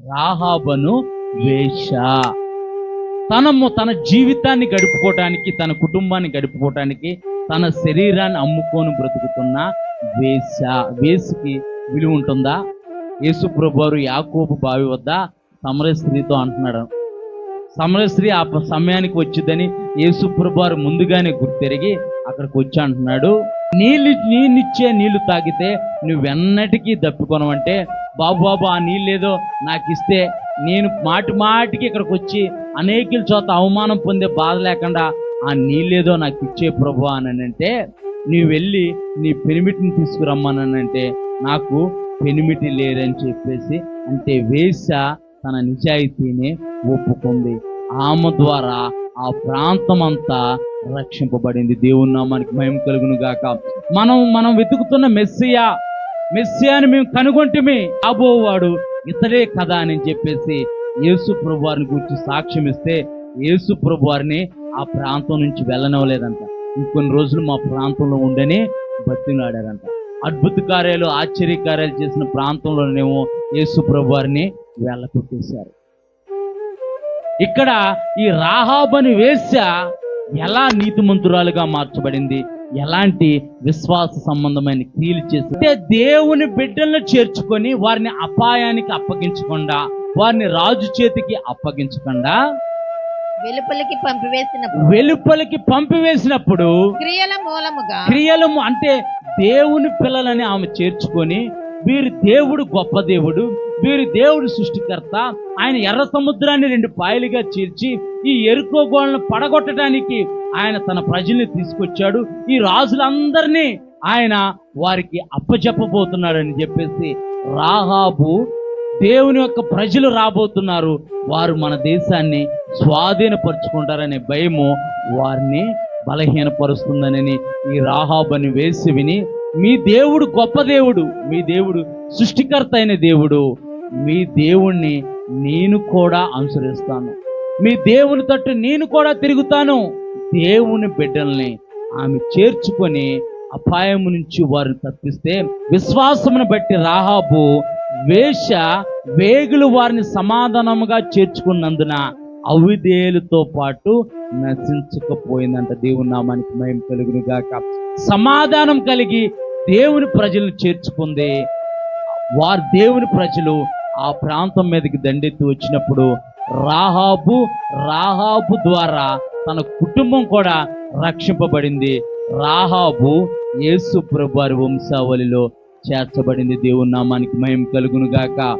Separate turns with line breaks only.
రాహాబను వేష తనము తన జీవితాన్ని గడుపుకోవటానికి తన కుటుంబాన్ని గడుపుకోవటానికి తన శరీరాన్ని అమ్ముకొని బ్రతుకుతున్న వేష వేసుకి విలువ ఉంటుందా? యేసు ప్రభువారు యాకోబు బావి వద్ద సమరస్త్రీతో అంటున్నాడు. సమరస్త్రీ ఆ సమయానికి వచ్చిందని యేసు ప్రభువారు ముందుగానే గుర్తెరిగి అక్కడికి వచ్చి అంటున్నాడు. నీళ్ళు నీళ్ళిచ్చే నీళ్ళు తాగితే నువ్వెన్నటికీ దప్పుకొనవంటే బాబు బాబు ఆ నీళ్ళేదో నాకు ఇస్తే నేను మాటి మాటికి ఇక్కడికి వచ్చి అనేకుల చోత అవమానం పొందే బాధ లేకుండా ఆ నీళ్ళేదో నాకు ఇచ్చే ప్రభు అని అంటే నీవు వెళ్ళి నీ పెనిమిటిని తీసుకురమ్మనంటే నాకు పెనిమిటి లేరని చెప్పేసి అంటే వేస తన నిజాయితీని ఒప్పుకుంది. ఆమె ద్వారా ఆ ప్రాంతం అంతా రక్షింపబడింది. దేవుని నామానికి మహిమ కలుగును గాక మనం మనం వెతుకుతున్న మెస్సియా మెస్సియాని మేము కనుగొంటిమి. అబోవాడు ఇతడే కదా అని చెప్పేసి యేసు ప్రభు వారిని గురించి సాక్ష్యం ఇస్తే యేసు ప్రభు వారిని ఆ ప్రాంతం నుంచి వెళ్ళనవలేదంట ఇంకొన్ని రోజులు మా ప్రాంతంలో ఉండని బతినాడారంట అద్భుత కార్యాలు ఆశ్చర్య కార్యాలు చేసిన ప్రాంతంలోనేమో యేసు ప్రభు వారిని వెళ్ళకొట్టేశారు ఇక్కడ ఈ రాహాబని వేశ్య ఎలా నీతిమంతురాలుగా మార్చబడింది? ఎలాంటి విశ్వాస సంబంధమైన క్రియలు చేసి అంటే దేవుని బిడ్డలను చేర్చుకొని వారిని అపాయానికి అప్పగించకుండా వారిని రాజు చేతికి అప్పగించకుండా
వెలుపలికి పంపివేసినప్పుడు
వెలుపలికి పంపివేసినప్పుడు
క్రియల మూలముగా
క్రియలు అంటే దేవుని పిల్లలని ఆమె చేర్చుకొని వీరి దేవుడు గొప్ప దేవుడు వీరి దేవుడు సృష్టికర్త. ఆయన ఎర్ర సముద్రాన్ని రెండు పాయలుగా చీల్చి ఈ ఎరుకో గోడలను పడగొట్టడానికి ఆయన తన ప్రజల్ని తీసుకొచ్చాడు. ఈ రాజులందరినీ ఆయన వారికి అప్పచెప్పబోతున్నాడని చెప్పేసి రాహాబు దేవుని యొక్క ప్రజలు రాబోతున్నారు. వారు మన దేశాన్ని స్వాధీనపరుచుకుంటారనే భయము వారిని బలహీనపరుస్తుందని ఈ రాహాబని వేసి విని మీ దేవుడు గొప్ప దేవుడు మీ దేవుడు సృష్టికర్త అయిన దేవుడు మీ దేవుణ్ణి నేను కూడా అనుసరిస్తాను. మీ దేవుని తట్టు నేను కూడా తిరుగుతాను. దేవుని బిడ్డల్ని ఆమె చేర్చుకొని అపాయము నుంచి వారిని తప్పిస్తే విశ్వాసమును బట్టి రాహాబు వేష వేగులు వారిని సమాధానముగా చేర్చుకున్నందున అవిధేయులతో పాటు నశించకపోయిందంట దేవుని నామానికి మేము కలుగును గాక. సమాధానం కలిగి దేవుని ప్రజలను చేర్చుకుంది. వారు దేవుని ప్రజలు ఆ ప్రాంతం మీదకి దండెత్తి వచ్చినప్పుడు రాహాబు రాహాబు ద్వారా తన కుటుంబం కూడా రక్షింపబడింది. రాహాబు యేసు ప్రభువారి వంశావళిలో చేర్చబడింది. దేవుని నామానికి మహిమ కలుగును గాక.